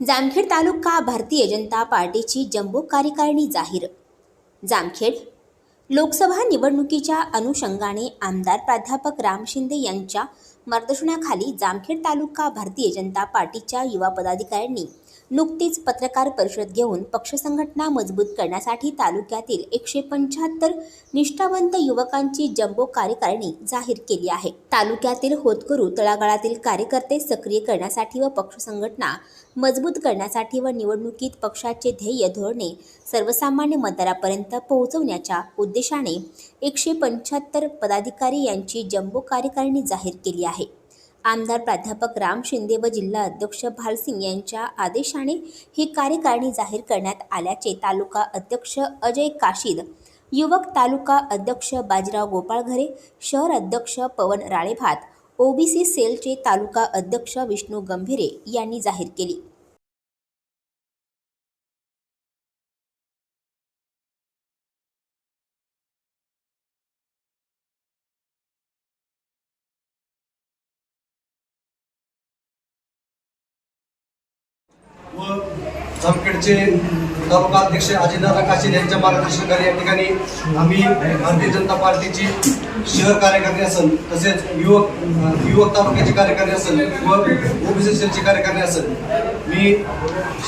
जामखेड तालुका भारतीय जनता पार्टीची जम्बो कार्यकारिणी जाहीर. जामखेड लोकसभा निवडणुकीच्या अनुषंगाने आमदार प्राध्यापक राम शिंदे यांच्या मार्गदर्शनाखाली जामखेड तालुका भारतीय जनता पार्टीच्या युवा पदाधिकाऱ्यांनी नुकतीच पत्रकार परिषद घेऊन पक्ष संघटना मजबूत करण्यासाठी तालुक्यातील एकशे पंच्याहत्तर निष्ठावंत युवकांची जम्बो कार्यकारिणी जाहीर केली आहे. तालुक्यातील होतकरू तळागाळातील कार्यकर्ते सक्रिय करण्यासाठी व पक्ष संघटना मजबूत करण्यासाठी व निवडणुकीत पक्षाचे ध्येय धोरणे सर्वसामान्य मतदारापर्यंत पोहोचवण्याच्या उद्देशाने एकशे पंच्याहत्तर पदाधिकारी यांची जम्बो कार्यकारिणी जाहीर केली आहे. आमदार प्राध्यापक राम शिंदे व जिल्हा अध्यक्ष भालसिंग यांच्या आदेशाने ही कार्यकारिणी जाहीर करण्यात आल्याचे तालुका अध्यक्ष अजय काशीद युवक तालुका अध्यक्ष बाजीराव गोपाळघरे शहर अध्यक्ष पवन राळेभात ओबीसी सेलचे तालुका अध्यक्ष विष्णू गंभीरे यांनी जाहीर केली. जामखेडचे तालुका अध्यक्ष अजितदादा काशीद यांच्या मार्गदर्शनाखाली या ठिकाणी आम्ही भारतीय जनता पार्टीची शहर कार्यकारिणी असेल तसेच युवक युवक तालुक्याची कार्यकारिणी असेल व ओबीसी सेलची कार्यकारिणी असेल. मी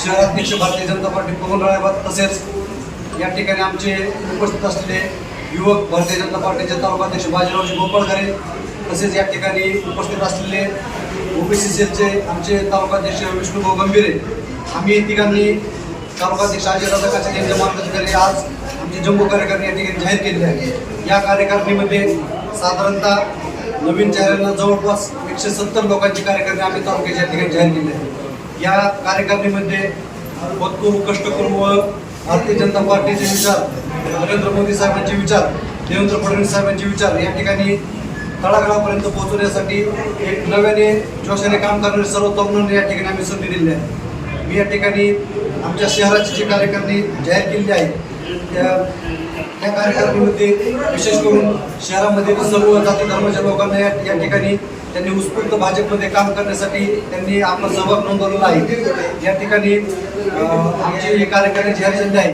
शहराध्यक्ष भारतीय जनता पार्टी पवन राळेबाद तसेच या ठिकाणी आमचे उपस्थित असलेले युवक भारतीय जनता पार्टीचे तालुकाध्यक्ष बाजीरावजी गोपाळकरे तसेच या ठिकाणी उपस्थित असलेले ओबीसी सेलचे आमचे तालुकाध्यक्ष विष्णुभाऊ गंभीरे आम्ही तिघांनी तालुकाध्यक्ष अजयदादा काचे यांच्या मार्गदर्शनाने आज आमचे जम्बो कार्यकारिणी या ठिकाणी जाहीर केलेली आहे या कार्यकारिणीमध्ये साधारणतः नवीन चेहऱ्यांना जवळपास एकशे सत्तर लोकांची कार्यकारिणी आम्ही तालुक्याच्या ठिकाणी जाहीर केली आहे या कार्यकारिणीमध्ये भरपूर कष्ट करून व भारतीय जनता पार्टीचे विचार नरेंद्र मोदी साहेबांचे विचार देवेंद्र फडणवीस साहेबांचे विचार या ठिकाणी तळागाळापर्यंत पोहोचवण्यासाठी एक नव्याने जोशाने काम करणारे सर्व तरुणांना या ठिकाणी आम्ही संधी दिली आहे. मी या ठिकाणी आमच्या शहराची जी कार्यकारिणी जाहीर केलेली आहे त्या त्या कार्यकारिणीमध्ये विशेष करून शहरामध्ये सर्व जाती धर्माच्या लोकांना या या ठिकाणी त्यांनी उत्स्फूर्त भाजपमध्ये काम करण्यासाठी त्यांनी आपला सहभाग नोंदवलेला आहे. या ठिकाणी आमचे आमची ही जाहीर झाली आहे.